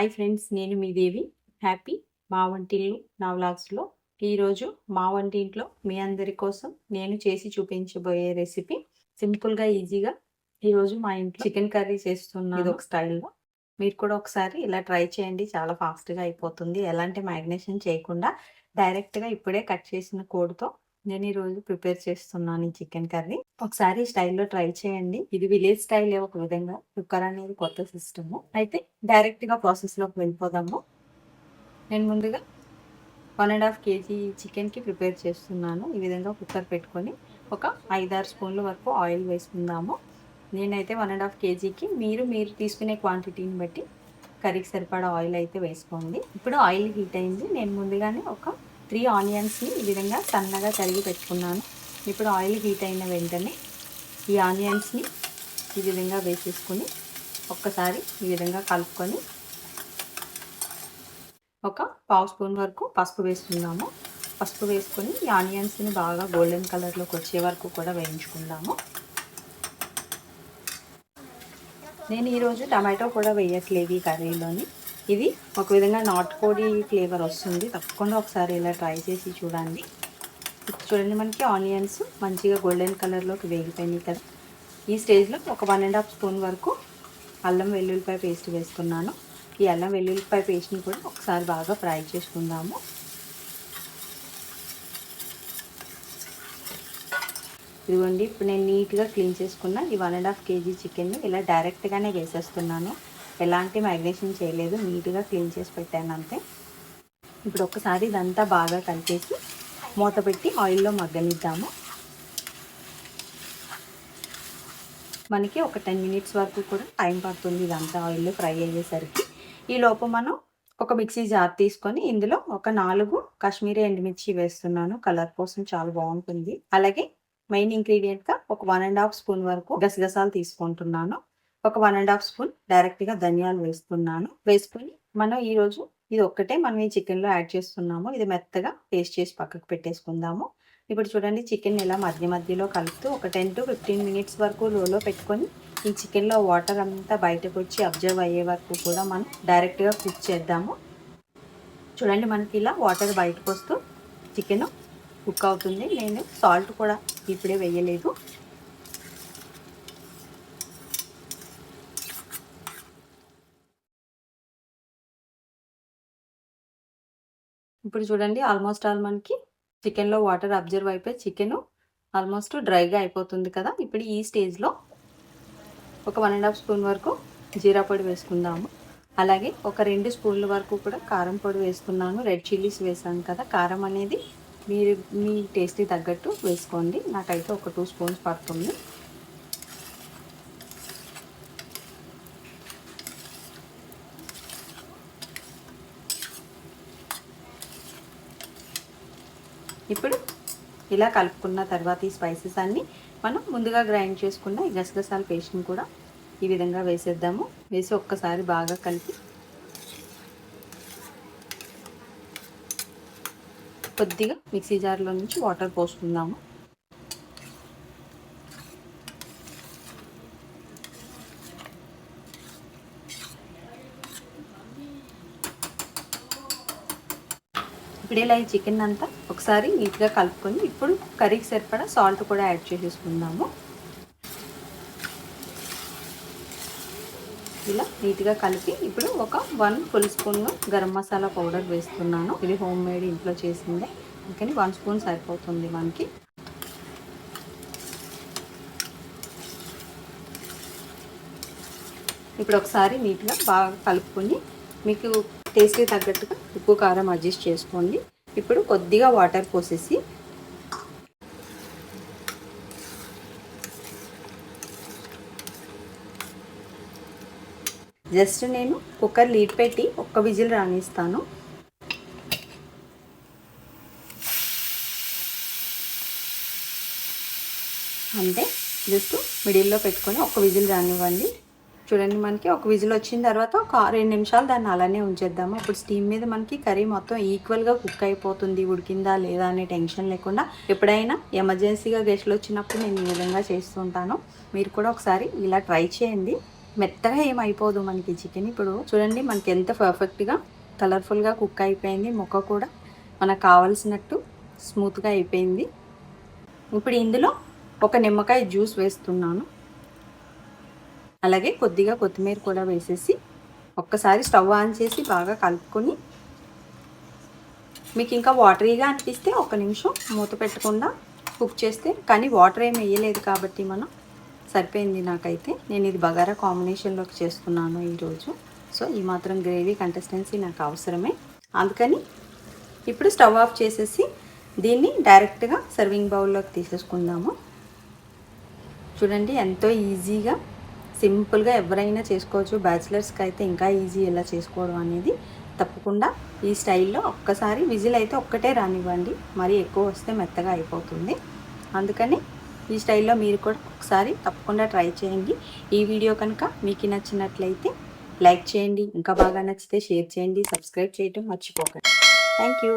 Hi friends నేను మీ దేవి. Happy మా వంటిల్లు నా వ్లాగ్స్లో. ఈరోజు మా వంటింట్లో మీ అందరి కోసం నేను చేసి చూపించబోయే రెసిపీ సింపుల్గా ఈజీగా ఈరోజు మా ఇంట్లో చికెన్ కర్రీ చేస్తున్నాను. ఇది ఒక స్టైల్లో. మీరు కూడా ఒకసారి ఇలా ట్రై చేయండి. చాలా ఫాస్ట్గా అయిపోతుంది. ఎలాంటి మ్యాగ్నేషన్ చేయకుండా డైరెక్ట్గా ఇప్పుడే కట్ చేసిన కోడ్తో నేను ఈరోజు ప్రిపేర్ చేస్తున్నాను ఈ చికెన్ కర్రీ. ఒకసారి స్టైల్లో ట్రై చేయండి. ఇది విలేజ్ స్టైల్ ఒక విధంగా. కుక్కర్ అనేది కొత్త సిస్టమ్. అయితే డైరెక్ట్గా ప్రాసెస్లోకి వెళ్ళిపోదాము. నేను ముందుగా వన్ అండ్ హాఫ్ కేజీ చికెన్కి ప్రిపేర్ చేస్తున్నాను. ఈ విధంగా కుక్కర్ పెట్టుకొని ఒక ఐదారు స్పూన్ల వరకు ఆయిల్ వేసుకుందాము. నేనైతే వన్ అండ్ హాఫ్ కేజీకి మీరు మీరు తీసుకునే క్వాంటిటీని బట్టి కర్రీకి సరిపడా ఆయిల్ అయితే వేసుకోండి. ఇప్పుడు ఆయిల్ హీట్ అయింది. నేను ముందుగానే ఒక త్రీ ఆనియన్స్ని ఈ విధంగా సన్నగా తరిగి పెట్టుకున్నాను. ఇప్పుడు ఆయిల్ హీట్ అయిన వెంటనే ఈ ఆనియన్స్ని ఈ విధంగా వేసేసుకొని ఒక్కసారి ఈ విధంగా కలుపుకొని ఒక పావు స్పూన్ వరకు పసుపు వేసుకుందాము. పసుపు వేసుకొని ఈ ఆనియన్స్ని బాగా గోల్డెన్ కలర్లోకి వచ్చే వరకు కూడా వేయించుకుందాము. నేను ఈరోజు టమాటో కూడా వేయట్లేదు ఈ కర్రీలోని. ఇది ఒక విధంగా నాటుకోడి ఫ్లేవర్ వస్తుంది. తప్పకుండా ఒకసారి ఇలా ట్రై చేసి చూడండి. చూడండి మనకి ఆనియన్స్ మంచిగా గోల్డెన్ కలర్లోకి వేగిపోయినాయి కదా. ఈ స్టేజ్లో ఒక వన్ అండ్ హాఫ్ స్పూన్ వరకు అల్లం వెల్లుల్లిపాయ పేస్ట్ వేసుకున్నాను ఈ అల్లం వెల్లుల్లిపాయ పేస్ట్ని కూడా ఒకసారి బాగా ఫ్రై చేసుకుందాము. ఇదిగోండి ఇప్పుడు నేను నీట్గా క్లీన్ చేసుకున్న ఈ వన్ అండ్ హాఫ్ కేజీ చికెన్ని ఇలా డైరెక్ట్గానే వేసేస్తున్నాను. ఎలాంటి మైగ్రేషన్ చేయలేదు నీట్గా క్లీన్ చేసి పెట్టాను అంతే. ఇప్పుడు ఒకసారి ఇదంతా బాగా కలిపేసి మూత పెట్టి ఆయిల్లో మగ్గనిద్దాము. మనకి ఒక టెన్ మినిట్స్ వరకు కూడా టైం పడుతుంది ఇదంతా ఆయిల్లో ఫ్రై అయ్యేసరికి. ఈ లోపు మనం ఒక మిక్సీ జార్ తీసుకొని ఇందులో ఒక నాలుగు కాశ్మీరీ ఎండుమిర్చి వేస్తున్నాను. కలర్ కోసం చాలా బాగుంటుంది. అలాగే మెయిన్ ఇంగ్రీడియంట్గా ఒక వన్ అండ్ హాఫ్ స్పూన్ వరకు గసగసాలు తీసుకుంటున్నాను. ఒక వన్ అండ్ హాఫ్ స్పూన్ డైరెక్ట్గా ధనియాలు వేస్తున్నాను. వేసుకొని మనం ఈరోజు ఇది ఒక్కటే మనం ఈ చికెన్లో యాడ్ చేస్తున్నాము. ఇది మెత్తగా పేస్ట్ చేసి పక్కకు పెట్టేసుకుందాము. ఇప్పుడు చూడండి చికెన్ ఇలా మధ్య మధ్యలో కలుపుతూ ఒక టెన్ టు ఫిఫ్టీన్ మినిట్స్ వరకు లోలో పెట్టుకొని ఈ చికెన్లో వాటర్ అంతా బయటకు వచ్చి అబ్జర్వ్ అయ్యే వరకు కూడా మనం డైరెక్ట్గా కుక్ చేద్దాము. చూడండి మనకి ఇలా వాటర్ బయటకు వస్తూ చికెన్ కుక్ అవుతుంది. నేను సాల్ట్ కూడా ఇప్పుడే వేయలేదు. ఇప్పుడు చూడండి ఆల్మోస్ట్ ఆల్ మనకి చికెన్లో వాటర్ అబ్జర్వ్ అయిపోయి చికెన్ ఆల్మోస్ట్ డ్రైగా అయిపోతుంది కదా. ఇప్పుడు ఈ స్టేజ్లో ఒక వన్ అండ్ హాఫ్ స్పూన్ వరకు జీరా పొడి వేసుకుందాము. అలాగే ఒక రెండు స్పూన్ల వరకు కూడా కారం పొడి వేసుకున్నాను రెడ్ చిల్లీస్ వేసాను కదా. కారం అనేది మీరు మీ టేస్ట్కి తగ్గట్టు వేసుకోండి. నాకైతే ఒక టూ స్పూన్స్ పడుతుంది. ఇప్పుడు ఇలా కలుపుకున్న తర్వాత ఈ స్పైసెస్ అన్నీ మనం ముందుగా గ్రైండ్ చేసుకున్న ఈ గసగసాల పేస్ట్ని కూడా ఈ విధంగా వేసేద్దాము. వేసి ఒక్కసారి బాగా కలిపి కొద్దిగా మిక్సీ జార్లో నుంచి వాటర్ పోసుకుందాము. ఇప్పుడు ఇలా ఈ చికెన్ అంతా ఒకసారి నీట్గా కలుపుకొని ఇప్పుడు కర్రీకి సరిపడా సాల్ట్ కూడా యాడ్ చేసేసుకుందాము. ఇలా నీట్గా కలిపి ఇప్పుడు ఒక one full spoon garam masala powder వేస్తున్నాను. ఇది హోమ్ మేడ్ ఇంట్లో చేసిందే. అందుకని వన్ స్పూన్ సరిపోతుంది మనకి. ఇప్పుడు ఒకసారి నీట్గా బాగా కలుపుకొని మీకు టేస్ట్కి తగ్గట్టుగా ఉప్పు కారం అడ్జస్ట్ చేసుకోండి. ఇప్పుడు కొద్దిగా వాటర్ పోసేసి జస్ట్ నేను కుక్కర్ లీడ్ పెట్టి ఒక్క విజిల్ రానిస్తాను. అంటే జస్ట్ మిడిల్లో పెట్టుకొని ఒక విజిల్ రానివ్వండి. చూడండి మనకి ఒక విజిల్ వచ్చిన తర్వాత ఒక రెండు నిమిషాలు దాన్ని అలానే ఉంచేద్దాము. ఇప్పుడు స్టీమ్ మీద మనకి కర్రీ మొత్తం ఈక్వల్గా కుక్ అయిపోతుంది. ఉడికిందా లేదా అనే టెన్షన్ లేకుండా ఎప్పుడైనా ఎమర్జెన్సీగా గెస్ట్లు వచ్చినప్పుడు నేను ఈ విధంగా చేస్తుంటాను మీరు కూడా ఒకసారి ఇలా ట్రై చేయండి. మెత్తగా ఏమైపోదు మనకి చికెన్ ఇప్పుడు చూడండి మనకి ఎంత పర్ఫెక్ట్గా కలర్ఫుల్గా కుక్ అయిపోయింది. ముక్క కూడా మనకు కావలసినట్టు స్మూత్గా అయిపోయింది. ఇప్పుడు ఇందులో ఒక నిమ్మకాయ జ్యూస్ వేస్తున్నాను. అలాగే కొద్దిగా కొత్తిమీర కూడా వేసేసి ఒక్కసారి స్టవ్ ఆన్ చేసి బాగా కలుపుకొని మీకు ఇంకా వాటరీగా అనిపిస్తే ఒక నిమిషం మూత పెట్టకుండా కుక్ చేస్తే కానీ వాటర్ ఏమి వేయలేదు కాబట్టి మనం సరిపోయింది నాకైతే. నేను ఇది బగారా కాంబినేషన్లోకి చేస్తున్నాను ఈరోజు. సో ఈ మాత్రం గ్రేవీ కంటెస్టెన్సీ నాకు అవసరమే. అందుకని ఇప్పుడు స్టవ్ ఆఫ్ చేసేసి దీన్ని డైరెక్ట్గా సర్వింగ్ బౌల్లోకి తీసేసుకుందాము. చూడండి ఎంతో ఈజీగా సింపుల్గా ఎవరైనా చేసుకోవచ్చు. బ్యాచిలర్స్కి అయితే ఇంకా ఈజీ ఎలా చేసుకోవడం అనేది తప్పకుండా ఈ స్టైల్లో ఒక్కసారి విజిల్ అయితే ఒక్కటే రానివ్వండి. మరి ఎక్కువ వస్తే మెత్తగా అయిపోతుంది. అందుకని ఈ స్టైల్లో మీరు కూడా ఒకసారి తప్పకుండా ట్రై చేయండి. ఈ వీడియో కనుక మీకు నచ్చినట్లయితే లైక్ చేయండి. ఇంకా బాగా నచ్చితే షేర్ చేయండి. సబ్స్క్రైబ్ చేయటం మర్చిపోకండి. Thank you.